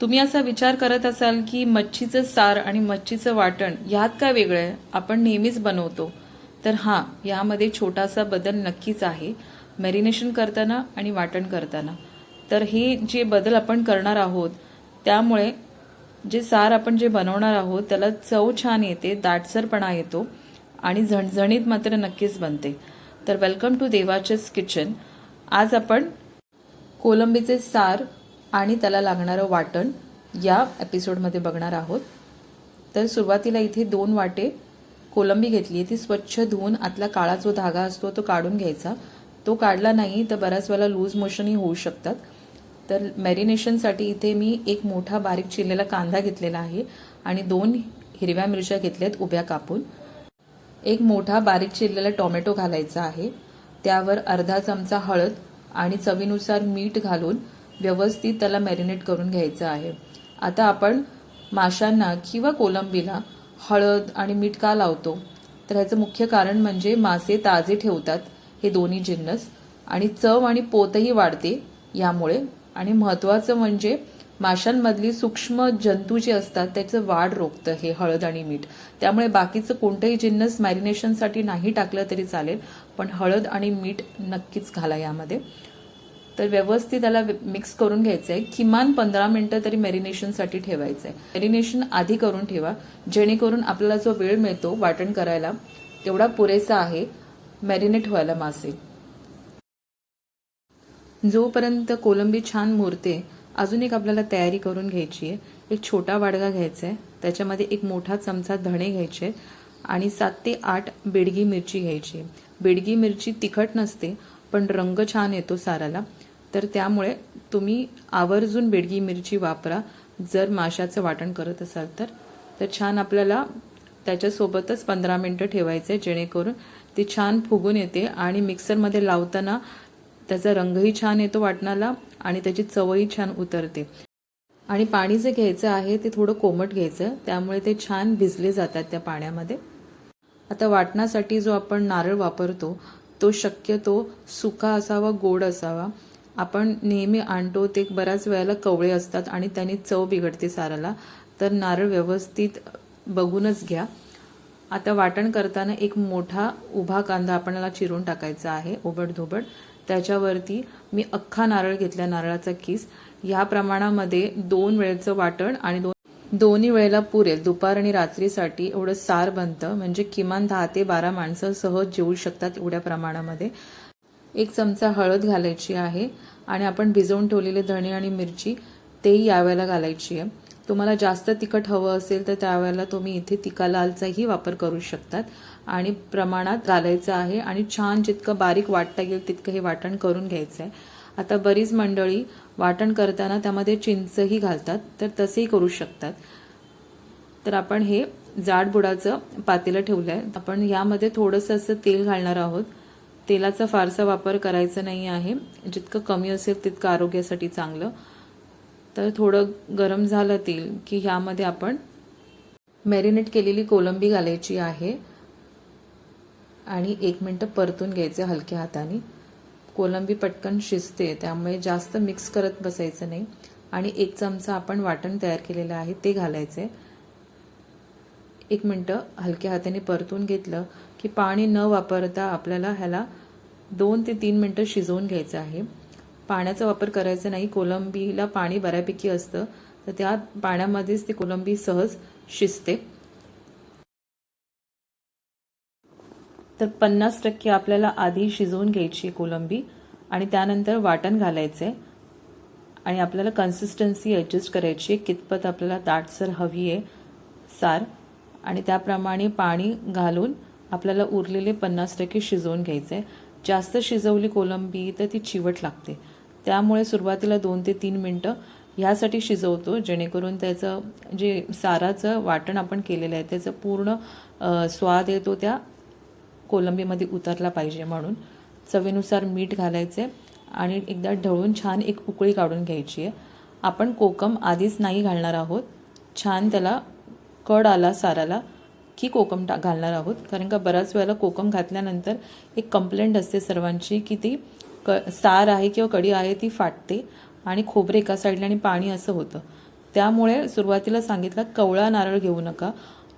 तुम्ही असा विचार करत असाल की मच्छीचं सार आणि मच्छीचं वाटण ह्यात काय वेगळं आहे? आपण नेहमीच बनवतो. तर हां यामध्ये छोटासा बदल नक्कीच आहे. मॅरिनेशन करताना आणि वाटण करताना. तर हे जे बदल आपण करणार आहोत त्यामुळे जे सार आपण जे बनवणार आहोत त्याला चव छान येते दाटसरपणा येतो आणि झणझणीत मात्र नक्कीच बनते. तर वेलकम टू देवाचेच किचन. आज आपण कोलंबीचे सार आणि त्याला लागणारं वाटण या एपिसोडमध्ये बघणार आहोत. तर सुरुवातीला इथे दोन वाटे कोलंबी घेतली ती स्वच्छ धुवून आतला काळा जो धागा असतो तो काढून घ्यायचा. तो काढला नाही तर बऱ्याच वेळेला लूज मोशनही होऊ शकतात. तर मॅरिनेशनसाठी इथे मी एक मोठा बारीक चिरलेला कांदा घेतलेला आहे आणि दोन हिरव्या मिरच्या घेतल्यात उभ्या कापून. एक मोठा बारीक चिरलेला टोमॅटो घालायचा आहे. त्यावर अर्धा चमचा हळद आणि चवीनुसार मीठ घालून व्यवस्थित त्याला मॅरिनेट करून घ्यायचं आहे. आता आपण माशांना किंवा कोलंबीला हळद आणि मीठ का लावतो? तर ह्याचं मुख्य कारण म्हणजे मासे ताजे ठेवतात. हे दोन्ही जिन्नस आणि चव आणि पोतही वाढते यामुळे. आणि महत्त्वाचं म्हणजे माशांमधली सूक्ष्म जंतू जे असतात त्याचं वाढ रोखतं हे हळद आणि मीठ. त्यामुळे बाकीचं कोणतंही जिन्नस मॅरिनेशनसाठी नाही टाकलं तरी चालेल. पण हळद आणि मीठ नक्कीच घाला यामध्ये. तर व्यवस्थित त्याला मिक्स करून घ्यायचं आहे किमान पंधरा मिनिटं तरी मॅरिनेशनसाठी ठेवायचं आहे मॅरिनेशन आधी करून ठेवा. जेणेकरून आपल्याला जो वेळ मिळतो वाटण करायला तेवढा पुरेसा आहे मॅरिनेट व्हायला मासे. जोपर्यंत कोलंबी छान मुरते अजून एक आपल्याला तयारी करून घ्यायची आहे. एक छोटा वाडगा घ्यायचा आहे त्याच्यामध्ये एक मोठा चमचा धणे घ्यायचे आणि सात ते आठ बेडगी मिरची घ्यायची बेडगी मिरची तिखट नसते पण रंग छान येतो साराला. तर त्यामुळे तुम्ही आवर्जून बेडगी मिरची वापरा. जर माशाचं वाटण करत असाल तर. तर छान आपल्याला त्याच्यासोबतच पंधरा मिनटं ठेवायचं आहे जेणेकरून ती छान फुगून येते आणि मिक्सरमध्ये लावताना त्याचा रंगही छान येतो वाटणाला आणि त्याची चवही छान उतरते. आणि पाणी जे घ्यायचं आहे ते थोडं कोमट घ्यायचं त्यामुळे ते छान भिजले जातात त्या पाण्यामध्ये. आता वाटणासाठी जो आपण नारळ वापरतो तो शक्यतो सुका असावा गोड असावा. आपण नेहमी आणतो ते बऱ्याच वेळेला कवळे असतात आणि त्यांनी चव बिघडते साराला. तर नारळ व्यवस्थित बघूनच घ्या. आता वाटण करताना एक मोठा उभा कांदा आपल्याला चिरून टाकायचा आहे ओबडधोबड. त्याच्यावरती मी अख्खा नारळ घेतला नारळाचा किस. ह्या प्रमाणामध्ये दोन वेळेचं वाटण आणि दोन दोन्ही वेळेला पुरेल. दुपार आणि रात्रीसाठी एवढं सार बनतं. म्हणजे किमान दहा ते बारा माणसं सहज जेवू शकतात एवढ्या प्रमाणामध्ये. एक चमचा हळद घालायची आहे आणि आपण भिजवून ठेवलेले धणे आणि मिरची तेही यावेळेला घालायची आहे. तुम्हाला जास्त तिखट हवं असेल तर त्यावेळेला तुम्ही इथे तिका लालचाही वापर करू शकतात आणि प्रमाणात घालायचं आहे आणि छान जितकं बारीक वाटता येईल तितकं हे वाटण करून घ्यायचं आहे आता बरीच मंडळी वाटण करताना त्यामध्ये चिंचही घालतात तर तसेही करू शकतात. तर आपण हे जाड बुडाचं पातेलं ठेवलं आहे आपण यामध्ये थोडंसं असं तेल घालणार आहोत. तेलाचा फारसा वापर करायचा नाही आहे. जितकं कमी असेल तितकं आरोग्यासाठी चांगलं. तर थोडं गरम झालं तेल की ह्यामध्ये आपण मॅरिनेट केलेली कोलंबी घालायची आहे. आणि एक मिनटं परतून घ्यायचे हलक्या हाताने. कोलंबी पटकन शिजते त्यामुळे जास्त मिक्स करत बसायचं नाही. आणि एक चमचा आपण वाटण तयार केलेलं आहे ते घालायचे एक मिनटं हलक्या हाताने परतून घेतलं की पाणी न वापरता आपल्याला ह्याला दोन ते तीन मिनटं शिजवून घ्यायचं आहे. पाण्याचा वापर करायचा नाही. कोलंबीला पाणी बऱ्यापैकी असतं. तर त्या पाण्यामध्येच ती कोलंबी सहज शिजते. तर पन्नास टक्के आपल्याला आधी शिजवून घ्यायची कोलंबी आणि त्यानंतर वाटण घालायचं आणि आपल्याला कन्सिस्टन्सी ॲडजस्ट करायची आहे. कितपत आपल्याला दाटसर हवी आहे सार. आणि त्याप्रमाणे पाणी घालून आपल्याला उरलेले पन्नास टक्के शिजवून घ्यायचं आहे जास्त शिजवली कोलंबी तर ती चिवट लागते. त्यामुळे सुरुवातीला दोन ते तीन मिनटं ह्यासाठी शिजवतो जेणेकरून त्याचं जे साराचं वाटण आपण केलेलं आहे त्याचं पूर्ण स्वाद येतो त्या कोलंबीमध्ये उतरला पाहिजे म्हणून. चवीनुसार मीठ घालायचे आणि एकदा ढवळून छान एक उकळी काढून घ्यायची आहे. आपण कोकम आधीच नाही घालणार आहोत. छान त्याला कड आला साराला की कोकम टा घालणार आहोत. कारण का बऱ्याच वेळेला कोकम घातल्यानंतर एक कंप्लेंट असते सर्वांची की ती क सार आहे किंवा कडी आहे ती फाटते आणि खोबरे एका साईडला आणि पाणी असं होतं. त्यामुळे सुरुवातीला सांगितलं कवळा नारळ घेऊ नका.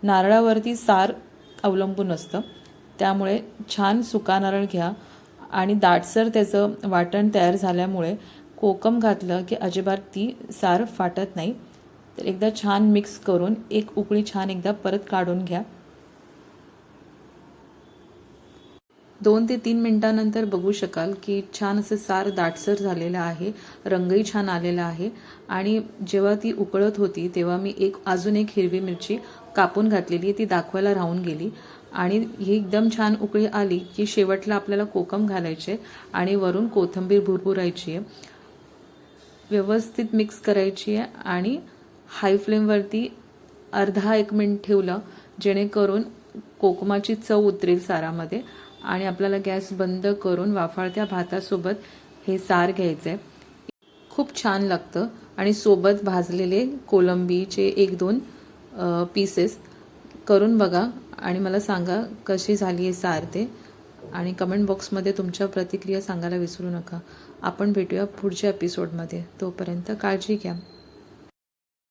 नारळावरती सार अवलंबून असतं. त्यामुळे छान सुका नारळ घ्या. आणि दाटसर त्याचं वाटण तयार झाल्यामुळे कोकम घातलं की अजिबात ती सार फाटत नाही. तर एकदा छान मिक्स करून एक उकळी छान एकदा परत काढून घ्या. दोन ते तीन मिनटानंतर बघू शकाल की छान असं सार दाटसर झालेलं आहे रंगही छान आलेला आहे आणि जेव्हा ती उकळत होती तेव्हा मी एक अजून एक हिरवी मिरची कापून घातलेली आहे ती दाखवायला राहून गेली आणि ही एकदम छान उकळी आली की शेवटला आपल्याला कोकम घालायचे आणि वरून कोथिंबीर भुरभुरायची आहे. व्यवस्थित मिक्स करायची आहे आणि हाय फ्लेमवरती अर्धा एक मिनिट ठेवलं जेणेकरून कोकमाची चव उतरेल सारामध्ये आणि आपल्याला गॅस बंद करून वाफाळत्या भातासोबत हे सार घ्यायचं आहे खूप छान लागतं आणि सोबत भाजलेले कोलंबीचे एक दोन पीसेस करून बघा आणि मला सांगा कशी झाली आहे सार ते. आणि कमेंट बॉक्समध्ये तुमच्या प्रतिक्रिया सांगायला विसरू नका. आपण भेटूया पुढच्या एपिसोडमध्ये तोपर्यंत काळजी घ्या.